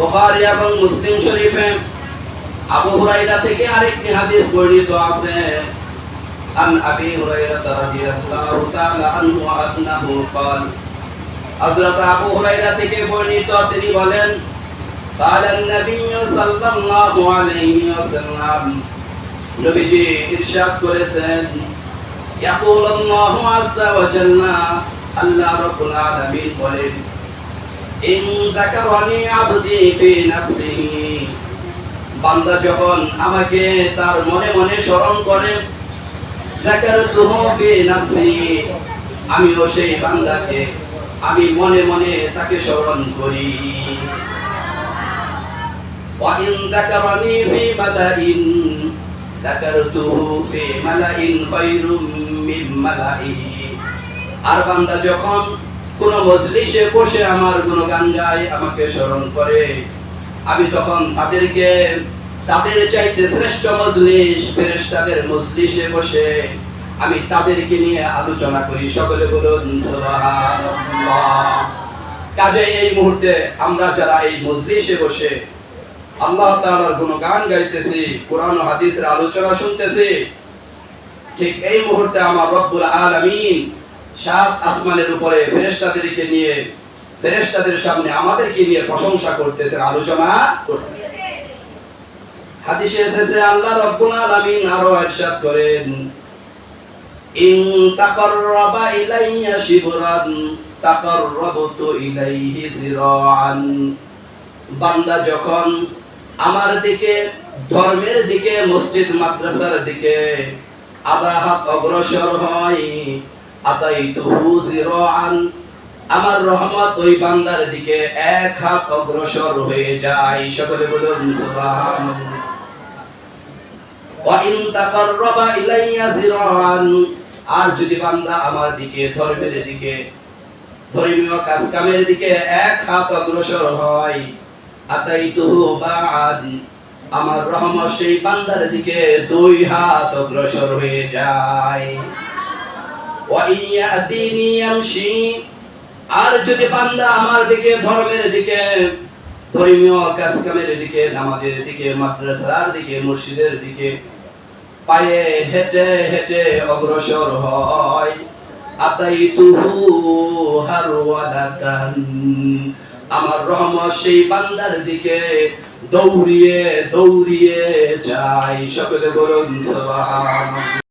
বুখারী এবং মুসলিম শরীফে আবু হুরাইরা থেকে আরেকটি হাদিস বর্ণিত আছে عن أبي هريرة رضي الله تعالى عنه أنه قال হযরত আবু হুরায়রা থেকে বর্ণিত তিনি বলেন قال النبي صلى الله عليه وسلم নবীজি ইরশাদ করেছেন يقول الله عز وجل আল্লাহ রাব্বুল আলামিন বলেন ইন যাকারানি আবদি ফি নাফসিহি বান্দা যখন আমাকে তার মনে মনে স্মরণ করে যাকারতুহু ফি নাফসি আমিও সেই বান্দাকে আমি মনে মনে তাকে স্মরণ করি وإن ذكرني في ملأ ذكرته في ملأ خير من ملئه আর বান্দা যখন কোন মজলিসে বসে আমার গুণগান গায়, আমাকে স্মরণ করে। আমি তখন তাদেরকে, তাদের চাইতে শ্রেষ্ঠ মজলিস ফেরেশতাদের মজলিসে বসে আমি তাদেরকে নিয়ে আলোচনা করি। সকলে বলুন কাজে এই মুহূর্তে আমরা যারা এই মজলিসে বসে আল্লাহ তাআলার গুণগান গাইতেছি, কোরআন হাদিসের আলোচনা শুনতেছি, ঠিক এই মুহূর্তে আমার রব্বুল আলামিন সাত আসমানের উপরে ফেরেশতাদেরকে নিয়ে, ফেরেশতাদের সামনে আমাদেরকে নিয়ে প্রশংসা করতেছেন, আলোচনা হাদিসে এসেছে, আল্লাহ রব্বুল আলামিন আরও ইরশাদ করেন, ইন তাকাররাবা ইলাইয়া শিবরান, তাকাররাবতু ইলাইহি জিরাআন বান্দা যখন আমার দিকে, ধর্মের দিকে, মসজিদ, মাদ্রাসার দিকে আধা হাত অগ্রসর হয় আতাইতুহু আমার রহমত ওই বান্দার দিকে এক হাত অগ্রসর হয়ে যায়। সকলে বলুন আর যদি বান্দা আমার দিকে ধর্মের দিকে, ধর্মীয় কাজ কামের দিকে এক হাত অগ্রসর হয়, আতাইতুহু বাআদ আমার রহমত সেই বান্দার দিকে দুই হাত অগ্রসর হয়ে যায়। আর যদি বান্দা আমার দিকে, ধর্মের দিকে, ধর্মীয় কাজ কামের দিকে, নামাজের দিকে, মাদ্রাসার দিকে, মসজিদের দিকে পায়ে অগ্রসর হয় আমার রহমত সেই বান্দার দিকে দৌড়িয়ে দৌড়িয়ে যাই সকলে বলুন সুবহানাল্লাহ।